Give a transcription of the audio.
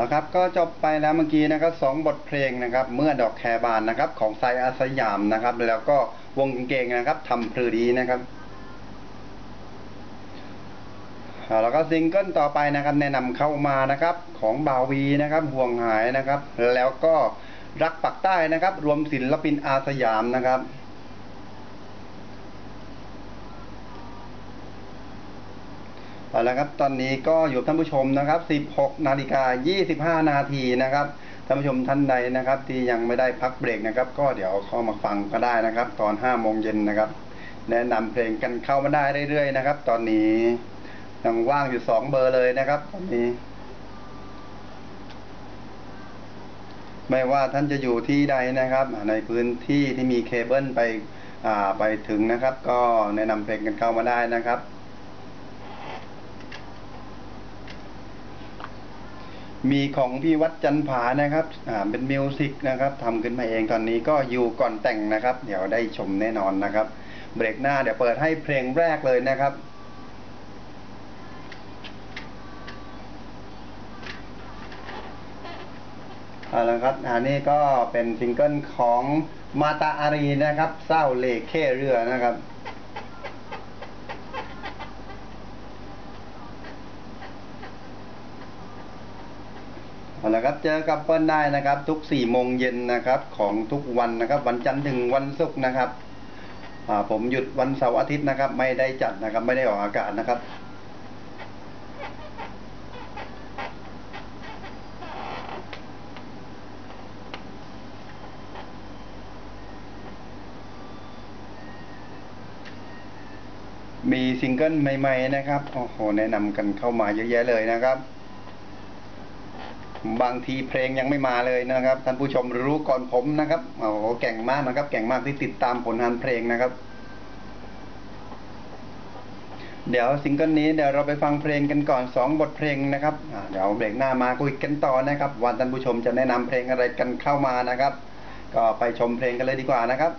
ละครับก็จบไปแล้วเมื่อกี้นะครับสองบทเพลงนะครับ เมื่อดอกแคบานนะครับของไซอาสยามนะครับ แล้วก็วงเกงนะครับทำพลือดีนะครับอ่าแล้วก็ซิงเกิลต่อไปนะครับ แนะนำเข้ามานะครับของบาวีนะครับห่วงหายนะครับ แล้วก็รักปักใต้นะครับ รวมศิลปินอาสยามนะครับ เอาละครับ ตอนนี้ก็อยู่ท่านผู้ชมนะครับ 16 นาฬิกา 25 นาทีนะครับ ท่านผู้ชมท่านใดนะครับ ที่ยังไม่ได้พักเบรกนะครับ ก็เดี๋ยวเข้ามาฟังก็ได้นะครับ ตอน 5 โมงเย็นนะครับ แนะนำเพลงกันเข้ามาได้เรื่อยๆนะครับ ตอนนี้ยังว่างอยู่ 2 เบอร์เลยนะครับตอนนี้ ไม่ว่าท่านจะอยู่ที่ใดนะครับ ในพื้นที่ที่มีเคเบิลไปไปถึงนะครับ ก็แนะนำเพลงกันเข้ามาได้นะครับ มีของพี่วัดจันผานะครับ อ่า เป็นมิวสิกนะครับทำขึ้นมาเองตอนนี้ก็อยู่ก่อนแต่งนะครับ เดี๋ยวได้ชมแน่นอนนะครับ เบรกหน้าเดี๋ยวเปิดให้เพลงแรกเลยนะครับเอาละครับ อันนี้ก็เป็นซิงเกิลของมาตาอารีนะครับ เศร้าเลเค่เรือนะครับ เอาละครับเจอกับเปิ้ลได้นะครับ ทุกสี่โมงเย็นนะครับของทุกวันนะครับ วันจันทร์ถึงวันศุกร์นะครับผมหยุดวันเสาร์อาทิตย์นะครับ ไม่ได้จัดนะครับ ไม่ได้ออกอากาศนะครับมีซิงเกิลใหม่ ๆ นะครับ โอ้โห แนะนำกันเข้ามาเยอะแยะเลยนะครับ บางทีเพลงยังไม่มาเลยนะครับท่านผู้ชมรู้ก่อนผมนะครับโอ้โหเก่งมากนะครับเก่งมากที่ติดตามผลงานเพลงนะครับ เดี๋ยวซิงเกิลนี้เดี๋ยวเราไปฟังเพลงกันก่อนสองบทเพลงนะครับเดี๋ยวเบรกหน้ามาคุยกันต่อนะครับว่าท่านผู้ชมจะแนะนำเพลงอะไรกันเข้ามานะครับ ก็ไปชมเพลงกันเลยดีกว่านะครับ